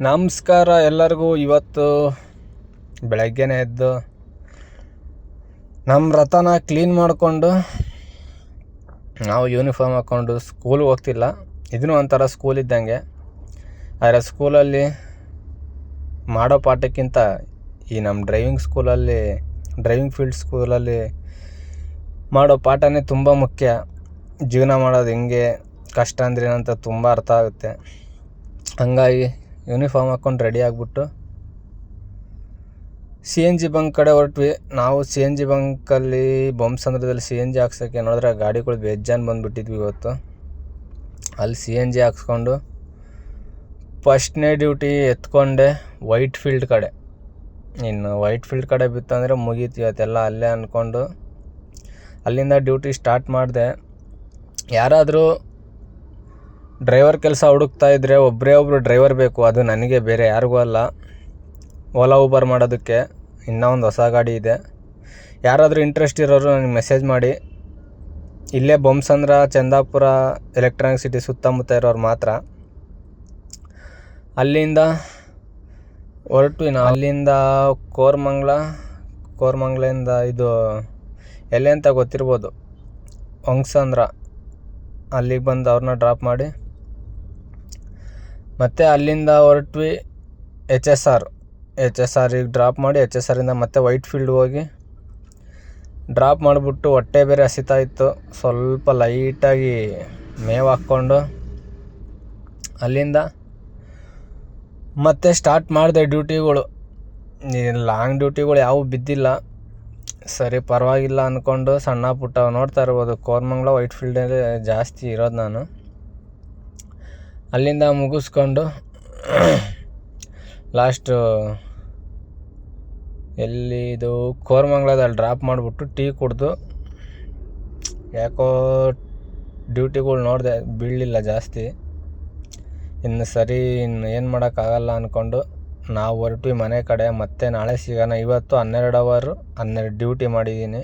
ನಮಸ್ಕಾರ ಎಲ್ಲರಿಗೂ. ಇವತ್ತು ಬೆಳಗ್ಗೆನೇ ಎದ್ದು ನಮ್ಮ ರಥನ ಕ್ಲೀನ್ ಮಾಡಿಕೊಂಡು ನಾವು ಯೂನಿಫಾರ್ಮ್ ಹಾಕ್ಕೊಂಡು ಸ್ಕೂಲ್ಗೆ ಹೋಗ್ತಿಲ್ಲ. ಇದೂ ಒಂಥರ ಸ್ಕೂಲ್ ಇದ್ದಂಗೆ. ಆದರೆ ಸ್ಕೂಲಲ್ಲಿ ಮಾಡೋ ಪಾಠಕ್ಕಿಂತ ಈ ನಮ್ಮ ಡ್ರೈವಿಂಗ್ ಸ್ಕೂಲಲ್ಲಿ ಡ್ರೈವಿಂಗ್ ಫೀಲ್ಡ್ ಸ್ಕೂಲಲ್ಲಿ ಮಾಡೋ ಪಾಠನೇ ತುಂಬ ಮುಖ್ಯ. ಜೀವನ ಮಾಡೋದು ಹೆಂಗೆ, ಕಷ್ಟ ಅಂದ್ರೆ ಏನಂತ ತುಂಬ ಅರ್ಥ ಆಗುತ್ತೆ. ಹಂಗಾಗಿ ಯೂನಿಫಾರ್ಮ್ ಹಾಕ್ಕೊಂಡು ರೆಡಿ ಆಗಿಬಿಟ್ಟು ಸಿ ಎನ್ ಜಿ ಬಂಕ್ ಕಡೆ ಹೊರಟ್ವಿ. ನಾವು ಸಿ ಎನ್ ಜಿ ಬಂಕಲ್ಲಿ ಬೊಮ್ಮಸಂದ್ರದಲ್ಲಿ ಸಿ ಎನ್ ಜಿ ಹಾಕ್ಸೋಕ್ಕೆ ನೋಡಿದ್ರೆ ಗಾಡಿಗಳು ಬೇಜಾನ್ ಬಂದುಬಿಟ್ಟಿದ್ವಿ ಇವತ್ತು. ಅಲ್ಲಿ ಸಿ ಎನ್ ಜಿ ಹಾಕ್ಸ್ಕೊಂಡು ಫಸ್ಟ್ನೇ ಡ್ಯೂಟಿ ಎತ್ಕೊಂಡೆ ವೈಟ್ ಫೀಲ್ಡ್ ಕಡೆ. ಇನ್ನು ವೈಟ್ ಫೀಲ್ಡ್ ಕಡೆ ಬಿತ್ತಂದರೆ ಮುಗೀತು ಇವತ್ತೆಲ್ಲ ಅಲ್ಲೇ ಅಂದ್ಕೊಂಡು ಅಲ್ಲಿಂದ ಡ್ಯೂಟಿ ಸ್ಟಾರ್ಟ್ ಮಾಡಿದೆ. ಯಾರಾದರೂ ಡ್ರೈವರ್ ಕೆಲಸ ಹುಡುಕ್ತಾ ಇದ್ದರೆ ಒಬ್ಬರೇ ಒಬ್ಬರು ಡ್ರೈವರ್ ಬೇಕು, ಅದು ನನಗೆ ಬೇರೆ ಯಾರಿಗೂ ಅಲ್ಲ. ಓಲಾ ಊಬರ್ ಮಾಡೋದಕ್ಕೆ ಇನ್ನೂ ಒಂದು ಹೊಸ ಗಾಡಿ ಇದೆ. ಯಾರಾದರೂ ಇಂಟ್ರೆಸ್ಟ್ ಇರೋರು ನನಗೆ ಮೆಸೇಜ್ ಮಾಡಿ. ಇಲ್ಲೇ ಬೊಮ್ಸಂದ್ರ ಚಂದಾಪುರ ಎಲೆಕ್ಟ್ರಾನಿಕ್ ಸಿಟಿ ಸುತ್ತಮುತ್ತ ಇರೋರು ಮಾತ್ರ. ಅಲ್ಲಿಂದ ಹೊರಟು ನಾವು ಅಲ್ಲಿಂದ ಕೋರ್ಮಂಗ್ಲ ಕೋರ್ಮಂಗ್ಲಿಂದ ಇದು ಎಲ್ಲಿ ಅಂತ ಗೊತ್ತಿರ್ಬೋದು. ಹೊಂಗ್ಸಂದ್ರ ಅಲ್ಲಿಗೆ ಬಂದು ಅವ್ರನ್ನ ಡ್ರಾಪ್ ಮಾಡಿ. ಮತ್ತು ಅಲ್ಲಿಂದ ಹೊರಟ್ವಿ H S R H S ಆರಿಗೆ drop ಮಾಡಿ ಎಚ್ ಎಸ್ ಆರಿಂದ ಮತ್ತೆ ವೈಟ್ ಫೀಲ್ಡ್ ಹೋಗಿ ಡ್ರಾಪ್ ಮಾಡಿಬಿಟ್ಟು ಹೊಟ್ಟೆ ಬೇರೆ ಹಸಿತಾ ಇತ್ತು. ಸ್ವಲ್ಪ ಲೈಟಾಗಿ ಮೇವು ಹಾಕ್ಕೊಂಡು ಅಲ್ಲಿಂದ ಮತ್ತೆ ಸ್ಟಾರ್ಟ್ ಮಾಡಿದೆ ಡ್ಯೂಟಿಗಳು ಲಾಂಗ್ ಡ್ಯೂಟಿಗಳು ಯಾವೂ ಬಿದ್ದಿಲ್ಲ. ಸರಿ ಪರವಾಗಿಲ್ಲ ಅಂದ್ಕೊಂಡು ಸಣ್ಣ ಪುಟ್ಟ ನೋಡ್ತಾ ಇರ್ಬೋದು. ಕೋರ್ಮಂಗ್ಲ ವೈಟ್ ಫೀಲ್ಡಲ್ಲಿ ಜಾಸ್ತಿ ಇರೋದು ನಾನು. ಅಲ್ಲಿಂದ ಮುಗಿಸ್ಕೊಂಡು ಲಾಸ್ಟು ಎಲ್ಲಿ ಇದು ಕೋರ್ಮಂಗ್ಲದಲ್ಲಿ ಡ್ರಾಪ್ ಮಾಡಿಬಿಟ್ಟು ಟೀ ಕುಡಿದು ಯಾಕೋ ಡ್ಯೂಟಿಗಳು ನೋಡಿದೆ, ಬೀಳಲಿಲ್ಲ ಜಾಸ್ತಿ. ಇನ್ನು ಸರಿ, ಇನ್ನು ಏನು ಮಾಡೋಕ್ಕಾಗಲ್ಲ ಅಂದ್ಕೊಂಡು ನಾವು ಹೊರಟ್ವಿ ಮನೆ ಕಡೆ, ಮತ್ತೆ ನಾಳೆ ಸಿಗೋಣ. ಇವತ್ತು ಹನ್ನೆರಡು ಅವರು ಹನ್ನೆರಡು ಡ್ಯೂಟಿ ಮಾಡಿದ್ದೀನಿ